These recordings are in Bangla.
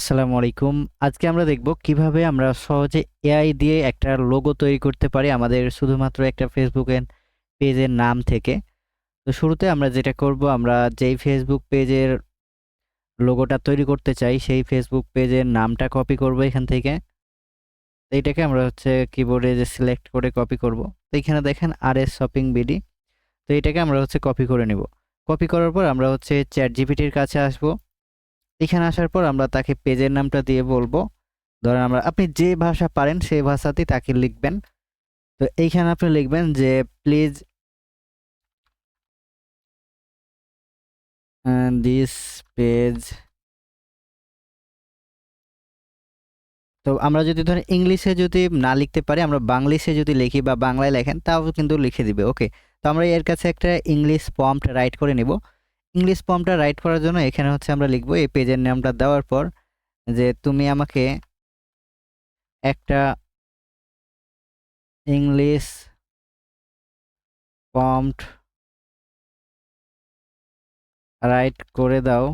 আসসালামু আলাইকুম। আজকে আমরা দেখব কীভাবে আমরা সহজে এআই দিয়ে একটা লোগো তৈরি করতে পারি আমাদের শুধুমাত্র একটা ফেসবুকের পেজের নাম থেকে। তো শুরুতে আমরা যেটা করব, আমরা যেই ফেসবুক পেজের লোগোটা তৈরি করতে চাই, সেই ফেসবুক পেজের নামটা কপি করব এখান থেকে। এইটাকে আমরা হচ্ছে কিবোর্ডে যে সিলেক্ট করে কপি করব। তো এখানে দেখেন আর এস শপিং বিডি তো এটাকে আমরা হচ্ছে কপি করে নিব। কপি করার পর আমরা হচ্ছে চ্যাট জিপিটির কাছে আসব। এখানে আসার পর আমরা তাকে পেজের নামটা দিয়ে বলব। ধরেন আমরা, আপনি যে ভাষা পারেন সেই ভাষাতেই তাকে লিখবেন। তো এইখানে আপনি লিখবেন যে প্লিজ দিস পেজ তো আমরা যদি ধরেন ইংলিশে যদি না লিখতে পারি, আমরা বাংলিশে যদি লিখি বা বাংলায় লেখেন, তাও কিন্তু লিখে দিবে ওকে তো আমরা এর কাছে একটা ইংলিশ পম্পট রাইট করে নিব। ইংলিশ ফর্মটা রাইট করার জন্য এখানে হচ্ছে আমরা লিখব, এই পেজের নামটা দেওয়ার পর যে তুমি আমাকে একটা ইংলিশ ফর্মট রাইট করে দাও।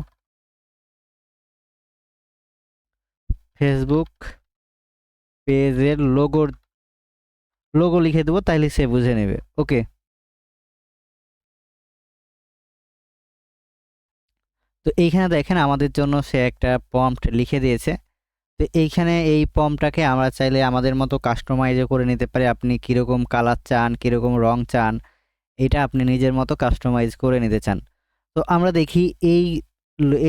ফেসবুক পেজের লোগোর লোগো লিখে দেবো, তাইলে সে বুঝে নেবে। ওকে তো এইখানে দেখেন আমাদের জন্য সে একটা পম্পট লিখে দিয়েছে। তো এইখানে এই পম্পটাকে আমরা চাইলে আমাদের মতো কাস্টমাইজও করে নিতে পারি। আপনি কীরকম কালার চান, কীরকম রং চান, এটা আপনি নিজের মতো কাস্টমাইজ করে নিতে চান। তো আমরা দেখি এই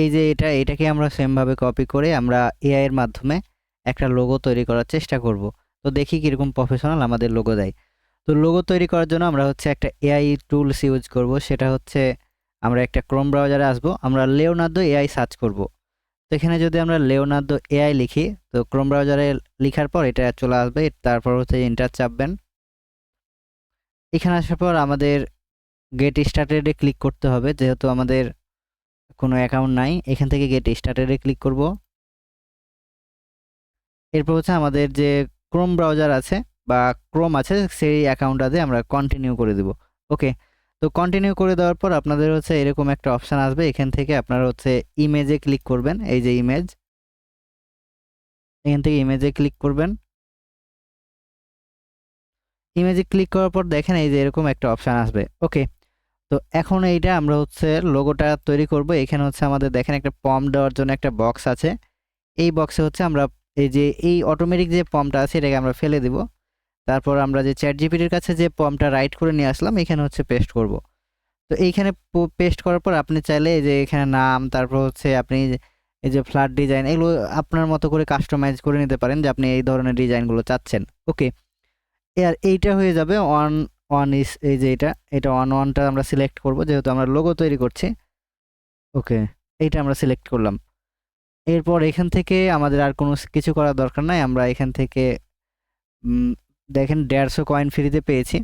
এই যে এটা, এটাকে আমরা সেমভাবে কপি করে আমরা এআই এর মাধ্যমে একটা লোগো তৈরি করার চেষ্টা করব। তো দেখি কীরকম প্রফেশনাল আমাদের লোগো দেয়। তো লোগো তৈরি করার জন্য আমরা হচ্ছে একটা এআই টুলস ইউজ করব। সেটা হচ্ছে আমরা একটা ক্রোম ব্রাউজারে আসব, আমরা লেওনার্দো এআই সার্চ করব। তো এখানে যদি আমরা লেওনার্দো এআই লিখি, তো ক্রোম ব্রাউজারে লেখার পর এটা চলে আসবে, তারপর হচ্ছে ইন্টার চাপবেন। এখানে আসার পর আমাদের গেট স্টার্টেডে ক্লিক করতে হবে, যেহেতু আমাদের কোনো অ্যাকাউন্ট নাই, এখান থেকে গেট স্টার্টেডে ক্লিক করব। এরপর হচ্ছে আমাদের যে ক্রোম ব্রাউজার আছে বা ক্রোম আছে, সেই অ্যাকাউন্টটাতে আমরা কন্টিনিউ করে দেব। ওকে তো কন্টিনিউ করে দেওয়ার পর আপনাদের হচ্ছে এরকম একটা অপশান আসবে। এখান থেকে আপনারা হচ্ছে ইমেজে ক্লিক করবেন, এই যে ইমেজ এখান থেকে ইমেজে ক্লিক করবেন। ইমেজে ক্লিক করার পর দেখেন এই যে এরকম একটা অপশান আসবে। ওকে তো এখন এইটা আমরা হচ্ছে লোগোটা তৈরি করব। এখানে হচ্ছে আমাদের দেখেন একটা পম দেওয়ার জন্য একটা বক্স আছে। এই বক্সে হচ্ছে আমরা এই যে এই অটোমেটিক যে পমটা আছে, এটাকে আমরা ফেলে দিব। তারপর আমরা যে চ্যাট জিপিটির কাছে যে ফর্মটা রাইট করে নিয়ে আসলাম, এখানে হচ্ছে পেস্ট করব। তো এইখানে পেস্ট করার পর আপনি চাইলে যে এখানে নাম, তারপর হচ্ছে আপনি এই যে ফ্ল্যাট ডিজাইন, এগুলো আপনার মতো করে কাস্টমাইজ করে নিতে পারেন যে আপনি এই ধরনের ডিজাইনগুলো চাচ্ছেন। ওকে। আর এইটা হয়ে যাবে ওয়ান ওয়ান ইস এই যে এটা এটা ওয়ান ওয়ানটা আমরা সিলেক্ট করব যেহেতু আমরা লোগো তৈরি করছি। ওকে, এইটা আমরা সিলেক্ট করলাম। এরপর এখান থেকে আমাদের আর কোনো কিছু করার দরকার নাই, আমরা এখান থেকে দেখেন দেড়শো কয়েন ফ্রিতে পেয়েছি।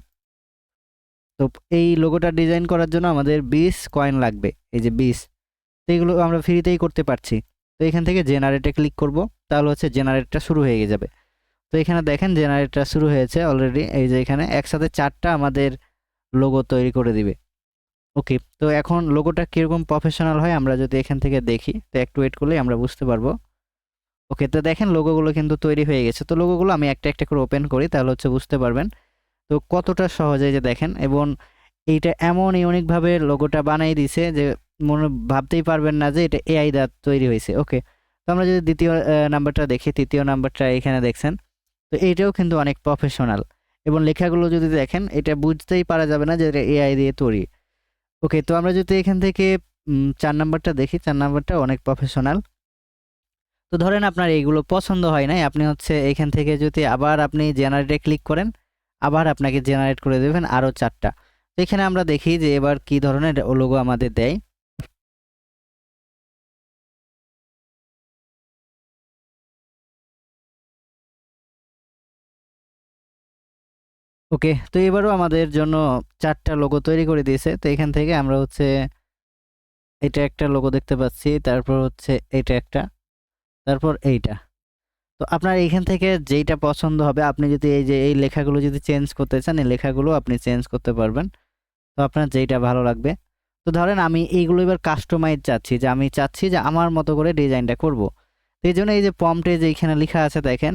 তো এই লোগোটা ডিজাইন করার জন্য আমাদের বিশ কয়েন লাগবে, এই যে বিশ। তো এগুলো আমরা ফ্রিতেই করতে পারছি। তো এখান থেকে জেনারেটে ক্লিক করব, তাহলে হচ্ছে জেনারেটটা শুরু হয়ে যাবে। তো এখানে দেখেন জেনারেটটা শুরু হয়েছে অলরেডি এই যে এখানে একসাথে চারটা আমাদের লোগো তৈরি করে দিবে। ওকে তো এখন লোগোটা কীরকম প্রফেশনাল হয় আমরা যদি এখান থেকে দেখি, তো একটু ওয়েট করলেই আমরা বুঝতে পারব। ওকে, তো দেখেন লোগোগুলো কিন্তু তৈরি হয়ে গেছে। তো লোগোগুলো আমি একটা একটা করে ওপেন করি, তাহলে হচ্ছে বুঝতে পারবেন। তো কতটা সহজে যে দেখেন, এবং এইটা এমন ইউনিকভাবে লোগোটা বানাই দিছে যে মনে, ভাবতেই পারবেন না যে এটা এআই দা তৈরি হয়েছে। ওকে, তো আমরা যদি দ্বিতীয় নাম্বারটা দেখি, তৃতীয় নাম্বারটা এখানে দেখছেন, তো এইটাও কিন্তু অনেক প্রফেশনাল এবং লেখাগুলো যদি দেখেন, এটা বুঝতেই পারা যাবে না যে এটা এআই দিয়ে তৈরি। ওকে, তো আমরা যদি এখান থেকে চার নাম্বারটা দেখি, চার নাম্বারটা অনেক প্রফেশনাল তো ধরেন আপনার এইগুলো পছন্দ হয় নাই, আপনি হচ্ছে এখান থেকে যদি আবার আপনি জেনারেটে ক্লিক করেন, আবার আপনাকে জেনারেট করে দেবেন আরও চারটা। তো এখানে আমরা দেখি যে এবার কি ধরনের লোগো আমাদের দেয়। ওকে তো এবারও আমাদের জন্য চারটা লোগো তৈরি করে দিয়েছে। তো এখান থেকে আমরা হচ্ছে এটা একটা লোগো দেখতে পাচ্ছি, তারপর হচ্ছে এটা একটা। তারপর এইটা। তো আপনার এইখান থেকে যেইটা পছন্দ হবে, আপনি যদি এই যে, এই লেখাগুলো যদি চেঞ্জ করতে চান, এই লেখাগুলো আপনি চেঞ্জ করতে পারবেন। তো আপনার যেইটা ভালো লাগবে। তো ধরেন আমি এইগুলো এবার কাস্টমাইজ চাচ্ছি, যে আমি চাচ্ছি যে আমার মতো করে ডিজাইনটা করব। তো এই জন্য এই যে পম্পটে যে এইখানে লেখা আছে দেখেন,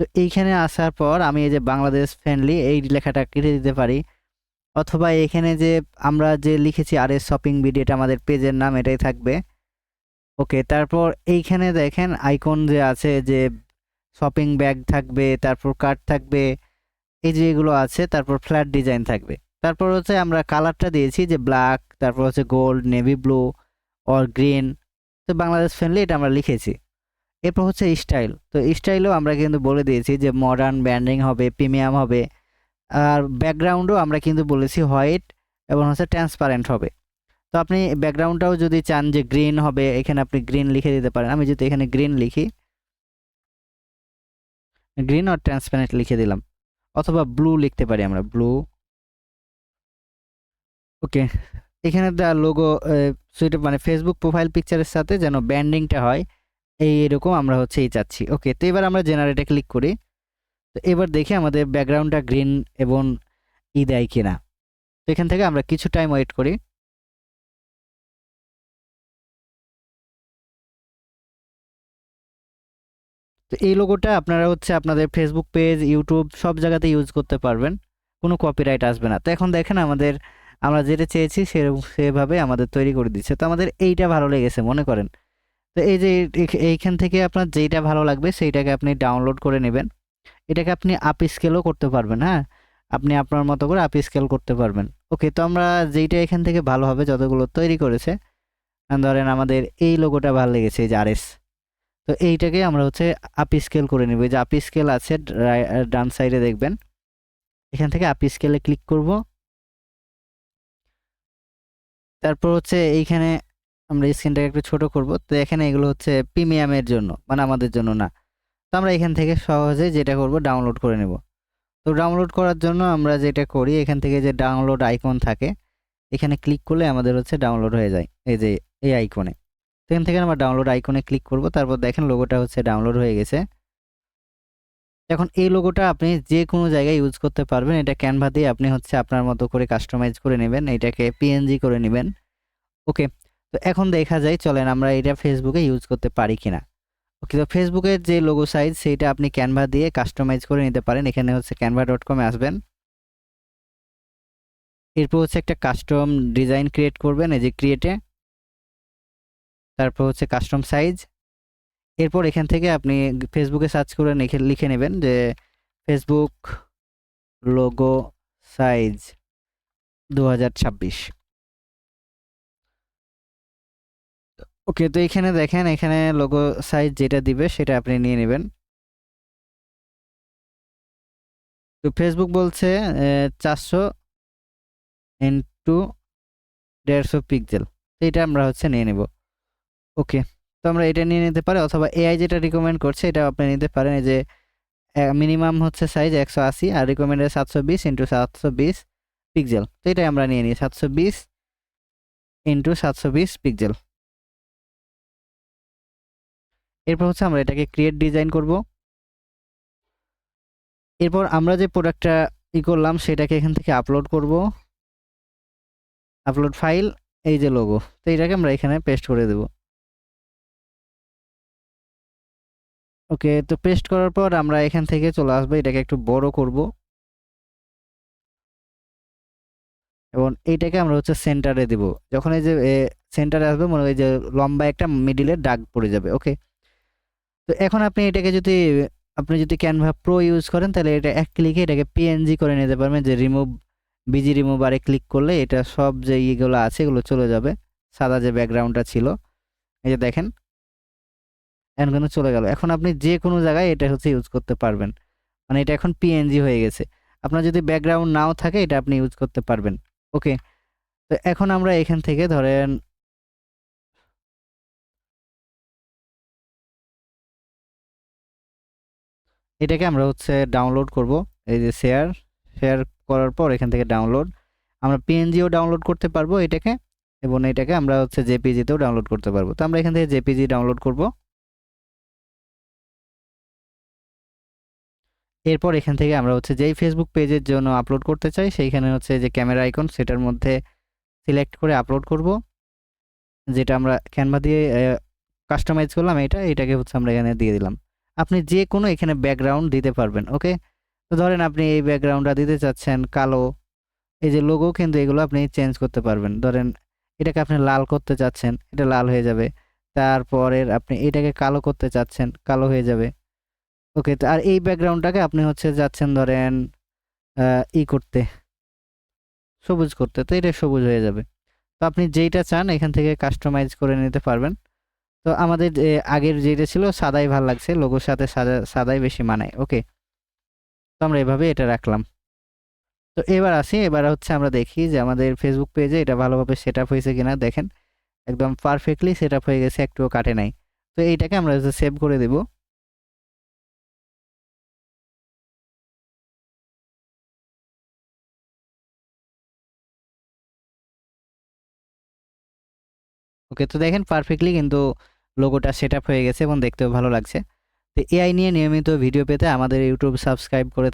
তো এইখানে আসার পর আমি এই যে বাংলাদেশ ফ্রেন্ডলি এই লেখাটা কেটে দিতে পারি। অথবা এখানে যে আমরা যে লিখেছি, আর এস শপিং বিডি এটা আমাদের পেজের নাম, এটাই থাকবে। ওকে, তারপর এইখানে দেখেন আইকন যে আছে যে শপিং ব্যাগ থাকবে, তারপর কার্ড থাকবে, এই যে এগুলো আছে, তারপর ফ্ল্যাট ডিজাইন থাকবে। তারপর হচ্ছে আমরা কালারটা দিয়েছি যে ব্ল্যাক তারপর হচ্ছে gold navy blue or green তো বাংলাদেশ ফ্রেন্ডলি এটা আমরা লিখেছি। এরপর হচ্ছে স্টাইল তো স্টাইলও আমরা কিন্তু বলে দিয়েছি যে মডার্ন ব্যান্ডিং হবে প্রিমিয়াম হবে, আর ব্যাকগ্রাউন্ডও আমরা কিন্তু বলেছি হোয়াইট এবং হচ্ছে ট্রান্সপারেন্ট হবে। তো আপনি ব্যাকগ্রাউন্ডটাও যদি চান যে গ্রিন হবে, এখানে আপনি গ্রিন লিখে দিতে পারেন। আমি যদি এখানে গ্রিন লিখি গ্রিন আর ট্রান্সপারেন্ট লিখে দিলাম, অথবা ব্লু লিখতে পারি আমরা ব্লু ওকে এখানে দা লোগো সুইটা মানে ফেসবুক প্রোফাইল পিকচারের সাথে যেন ব্যান্ডিংটা হয় এই এরকম আমরা হচ্ছে এই চাচ্ছি। ওকে তো এবার আমরা জেনারেটে ক্লিক করি। তো এবার দেখি আমাদের ব্যাকগ্রাউন্ডটা গ্রিন এবং ই দেয় কিনা। তো এখান থেকে আমরা কিছু টাইম ওয়েট করি। তো এই লোগোটা আপনারা হচ্ছে আপনাদের ফেসবুক পেজ ইউটিউব সব জায়গাতে ইউজ করতে পারবেন। কোনো কপিরাইট আসবে না। তো এখন দেখেন আমাদের, আমরা যেটা চেয়েছি সে, সেভাবে আমাদের তৈরি করে দিচ্ছে। তো আমাদের এইটা ভালো লেগেছে, মনে করেন। তো এই যে এইখান থেকে আপনার যেইটা ভালো লাগবে সেইটাকে আপনি ডাউনলোড করে নেবেন। এটাকে আপনি আপ স্কেলও করতে পারবেন হ্যাঁ? আপনি আপনার মতো করে আপ স্কেল করতে পারবেন। ওকে তো আমরা যেইটা এখান থেকে ভালো হবে, যতগুলো তৈরি করেছে, ধরেন আমাদের এই লোগোটা ভালো লেগেছে, এই যে আরএস তো এইটাকে আমরা হচ্ছে আপ স্কেল করে নেব। যে আপ স্কেল আছে ডান সাইডে দেখবেন। এখান থেকে আপ স্কেলে ক্লিক করব। তারপর হচ্ছে এইখানে আমরা স্ক্রিনটাকে একটু ছোট করব। তো এখানে এগুলো হচ্ছে প্রিমিয়ামের জন্য মানে আমাদের জন্য না। তো আমরা এখান থেকে সহজে যেটা করব ডাউনলোড করে নেব। তো ডাউনলোড করার জন্য আমরা যেটা করি, এখান থেকে যে ডাউনলোড আইকন থাকে, এখানে ক্লিক করলে আমাদের হচ্ছে ডাউনলোড হয়ে যায়। এই যে, এই আইকনে তো এখান থেকে আমরা ডাউনলোড আইকনে ক্লিক করব, তারপর দেখেন লোগোটা হচ্ছে ডাউনলোড হয়ে গেছে। এখন এই লোগোটা আপনি যে কোনো জায়গায় ইউজ করতে পারবেন, এটা ক্যানভা দিয়ে আপনি হচ্ছে আপনার মতো করে কাস্টমাইজ করে নেবেন, এটাকে পিএনজি করে নেবেন। ওকে তো এখন দেখা যায়, চলেন আমরা এটা ফেসবুকে ইউজ করতে পারি কিনা। ওকে তো ফেসবুকের যে লোগো সাইজ সেইটা আপনি ক্যানভা দিয়ে কাস্টমাইজ করে নিতে পারেন। এখানে হচ্ছে ক্যানভা ডট কমে আসবেন। এরপর হচ্ছে একটা কাস্টম ডিজাইন ক্রিয়েট করবেন, এই যে ক্রিয়েটে তারপর হচ্ছে কাস্টম সাইজ এরপর এখান থেকে আপনি ফেসবুকে সার্চ করে লিখে নেবেন যে ফেসবুক লোগো সাইজ দু হাজার ছাব্বিশ। ওকে, তো এখানে দেখেন, এখানে লোগো সাইজ যেটা দিবে সেটা আপনি নিয়ে নেবেন। তো ফেসবুক বলছে চারশো ইন্টু দেড়শো পিক্সেল। তো এটা আমরা হচ্ছে নিয়ে নেব। ওকে, তো আমরা এটা নিয়ে নিতে পারি অথবা এআই যেটা রিকমেন্ড করছে এটা আপনি নিতে পারেন। এই যে মিনিমাম হচ্ছে সাইজ একশো আশি আর রিকমেন্ডেড সাতশো বিশ ইন্টু সাতশো বিশ পিক্সেল তো এটাই আমরা নিয়ে নিই, সাতশো বিশ ইন্টু সাতশো বিশ পিক্সেল এরপর হচ্ছে আমরা এটাকে ক্রিয়েট ডিজাইন করব। এরপর আমরা যে প্রোডাক্টটা ই করলাম সেটাকে এখান থেকে আপলোড করব। আপলোড ফাইল এই যে লোগো তো এটাকে আমরা এখানে পেস্ট করে দেব। ওকে, তো পেস্ট করার পর আমরা এখান থেকে চলে আসব, এটাকে একটু বড় করব। এবং এইটাকে আমরা হচ্ছে সেন্টারে দেব। যখন এই যে সেন্টারে আসবে, মনে হয় যে লম্বা একটা মিডিলের দাগ পড়ে যাবে, ওকে? তো এখন আপনি এটাকে যদি, আপনি যদি ক্যানভা প্রো ইউজ করেন, তাহলে এটা এক ক্লিকে এটাকে পিএনজি করে নিতে পারবেন, যে রিমুভ বিজি রিমুভ আরে ক্লিক করলে এটা সব যে ইয়েগুলো আছে, এগুলো চলে যাবে। সাদা যে ব্যাকগ্রাউন্ডটা ছিল, এই যে দেখেন। এখন কিন্তু চলে গেল। এখন আপনি যে কোনো জায়গায় এটা হচ্ছে ইউজ করতে পারবেন। মানে এটা এখন পিএনজি হয়ে গেছে। আপনার যদি ব্যাকগ্রাউন্ড নাও থাকে, এটা আপনি ইউজ করতে পারবেন। ওকে তো এখন আমরা এখান থেকে ধরেন এটাকে আমরা হচ্ছে ডাউনলোড করব। এই যে শেয়ার শেয়ার করার পর এখান থেকে ডাউনলোড আমরা পিএনজিও ডাউনলোড করতে পারব এটাকে, এবং এটাকে আমরা হচ্ছে জেপিজিতেও ডাউনলোড করতে পারব। তো আমরা এখান থেকে জেপিজি ডাউনলোড করব। এরপর এখান থেকে আমরা হচ্ছে যেই ফেসবুক পেজের জন্য আপলোড করতে চাই, সেইখানে হচ্ছে যে ক্যামেরা আইকন সেটার মধ্যে সিলেক্ট করে আপলোড করব। যেটা আমরা ক্যানভা দিয়ে কাস্টমাইজ করলাম এটা, এটাকে হচ্ছে আমরা এখানে দিয়ে দিলাম। আপনি যে কোনো এখানে ব্যাকগ্রাউন্ড দিতে পারবেন ওকে তো ধরেন আপনি এই ব্যাকগ্রাউন্ডটা দিতে চাচ্ছেন কালো, এই যে লোগো কিন্তু এগুলো আপনি চেঞ্জ করতে পারবেন। ধরেন এটাকে আপনি লাল করতে চাচ্ছেন, এটা লাল হয়ে যাবে। তারপরের আপনি এটাকে কালো করতে চাচ্ছেন, কালো হয়ে যাবে। ওকে আর এই ব্যাকগ্রাউন্ডটাকে আপনি হচ্ছে যাচ্ছেন ধরেন ই করতে, সবুজ করতে, তো এটা সবুজ হয়ে যাবে। তো আপনি যেইটা চান এখান থেকে কাস্টমাইজ করে নিতে পারবেন। তো আমাদের আগের যেটা ছিল সাদাই ভালো লাগছে, লোগোর সাথে সাদা সাদাই বেশি মানায়, ওকে? তো আমরা এভাবে এটা রাখলাম। তো এবার আসি, এবার হচ্ছে আমরা দেখি যে আমাদের ফেসবুক পেজে এটা ভালোভাবে সেট আপ হয়েছে কিনা, দেখেন। একদম পারফেক্টলি সেট আপ হয়ে গেছে, একটুও কাটে নাই। তো এইটাকে আমরা সেভ করে দেব। ওকে, তো দেখেন পারফেক্টলি কিন্তু লোগোটা সেট হয়ে গেছে এবং দেখতেও ভালো লাগছে। তো এআই নিয়ে নিয়মিত ভিডিও পেতে আমাদের ইউটিউব সাবস্ক্রাইব করে